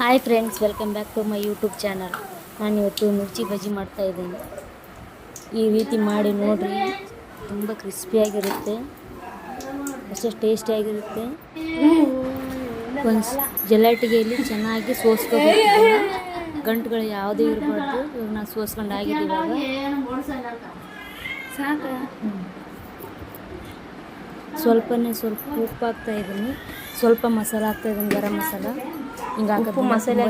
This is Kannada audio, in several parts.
Hi friends welcome back to my YouTube channel ನಾನು ಇವತ್ತು ಮಿರ್ಚಿ ಬಜ್ಜಿ ಮಾಡ್ತಾ ಇದ್ದೀನಿ. ಈ ರೀತಿ ಮಾಡಿ ನೋಡಿರಿ ತುಂಬ ಕ್ರಿಸ್ಪಿಯಾಗಿರುತ್ತೆ ಅಷ್ಟೇ ಟೇಸ್ಟಿಯಾಗಿರುತ್ತೆ ಒಂದು ಜಲಾಟಿಗೆಯಲ್ಲಿ ಚೆನ್ನಾಗಿ ಸೋಸ್ಕೋಬೇಕು ಗಂಟುಗಳು ಯಾವುದೇ ಇರಬಾರ್ದು. ಇವಾಗ ನಾನು ಸೋಸ್ಕೊಂಡು ಆಗಿದ್ದೀವಿ ಇವಾಗ. ಸ್ವಲ್ಪನೇ ಸ್ವಲ್ಪ ಉಪ್ಪಾಗ್ತಾಯಿದ್ದೀನಿ ಹಾಕ್ತಾ ಇದ್ದೀನಿ. ಸ್ವಲ್ಪ ಮಸಾಲ ಹಾಕ್ತಾ ಇದ್ದೀನಿ ಗರಂ ಮಸಾಲ. ಹಿಂಗೆ ಹಾಕಿ ಮಸಾಲೆ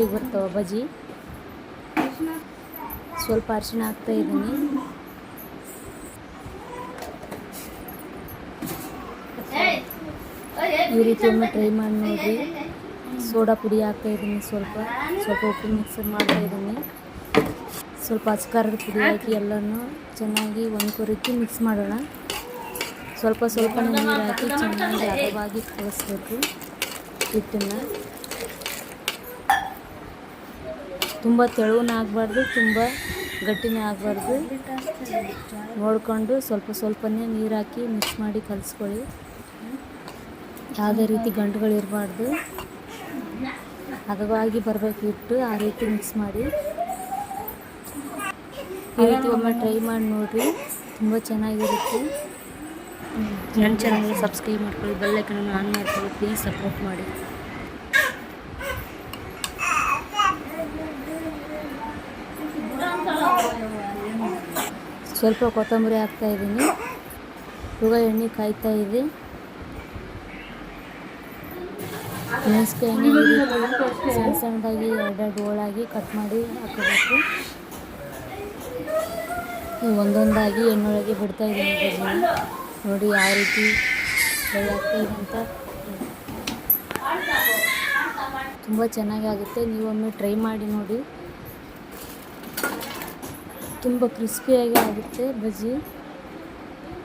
ಈಗ ಬರ್ತಾವೆ ಬಜ್ಜಿ. ಸ್ವಲ್ಪ ಅರಿಶಿನ ಹಾಕ್ತಾ ಇದ್ದೀನಿ ಈ ರೀತಿ ಒಮ್ಮೆ ಟ್ರೈ ಮಾಡಿ ನೋಡಿರಿ. ಸೋಡಾ ಪುಡಿ ಹಾಕ್ತಾ ಇದ್ದೀನಿ ಸ್ವಲ್ಪ. ಸ್ವಲ್ಪ ಉಪ್ಪು ಮಿಕ್ಸರ್ ಮಾಡ್ತಾ ಇದ್ದೀನಿ ಸ್ವಲ್ಪ ಅಚ್ಕಾರದ ಪುಡಿ ಹಾಕಿ ಎಲ್ಲನೂ ಚೆನ್ನಾಗಿ ಒಂದು ರೀತಿ ಮಿಕ್ಸ್ ಮಾಡೋಣ. ಸ್ವಲ್ಪ ಸ್ವಲ್ಪ ನೀರು ಹಾಕಿ ಚೆನ್ನಾಗಿ ಹದವಾಗಿ ಕಲಿಸ್ಬೇಕು ಹಿಟ್ಟನ್ನು. ತುಂಬ ತೆಳುವನ್ನ ಆಗಬಾರ್ದು, ತುಂಬ ಗಟ್ಟಿನೇ ಆಗಬಾರ್ದು. ನೋಡಿಕೊಂಡು ಸ್ವಲ್ಪ ಸ್ವಲ್ಪನೇ ನೀರು ಹಾಕಿ ಮಿಕ್ಸ್ ಮಾಡಿ ಕಲಿಸ್ಕೊಳ್ಳಿ. ಯಾವುದೇ ರೀತಿ ಗಂಟುಗಳಿರಬಾರ್ದು ಹದವಾಗಿ ಬರಬೇಕು ಹಿಟ್ಟು, ಆ ರೀತಿ ಮಿಕ್ಸ್ ಮಾಡಿ. ಈ ರೀತಿ ಒಮ್ಮೆ ಟ್ರೈ ಮಾಡಿ ನೋಡಿರಿ, ತುಂಬ ಚೆನ್ನಾಗಿರುತ್ತೆ. ನನ್ನ ಚಾನಲ್ಗೆ ಸಬ್ಸ್ಕ್ರೈಬ್ ಮಾಡ್ಕೊಳ್ಳಿ ಬೆಲ್ಲೈಕನನ್ನು ಆನ್ ಮಾಡ್ಕೊಳ್ಳಿ ಪ್ಲೀಸ್ ಸಪೋರ್ಟ್ ಮಾಡಿ. ಸ್ವಲ್ಪ ಕೊತ್ತಂಬರಿ ಹಾಕ್ತಾ ಇದ್ದೀನಿ. ಇವಾಗ ಎಣ್ಣೆ ಕಾಯ್ತಾ ಇದೆ ಮೆಣಸ್ಕಾಯಿ ಸಣ್ಣ ಸಣ್ಣದಾಗಿ ಎರಡೆರಡು ಹೋಳಾಗಿ ಕಟ್ ಮಾಡಿ ಹಾಕೋಬೇಕು. ಒಂದೊಂದಾಗಿ ಒಂದೊಂದಾಗಿ ಒಳಗೆ ಬಿಡ್ತಾ ಇದ್ದೀನಿ. ನೋಡಿ ಯಾವ ರೀತಿ ಅಂತ. ತುಂಬ ಚೆನ್ನಾಗಿ ಆಗುತ್ತೆ. ನೀವೊಮ್ಮೆ ಟ್ರೈ ಮಾಡಿ ನೋಡಿ. ತುಂಬ ಕ್ರಿಸ್ಪಿಯಾಗಿ ಆಗುತ್ತೆ ಬಜ್ಜಿ.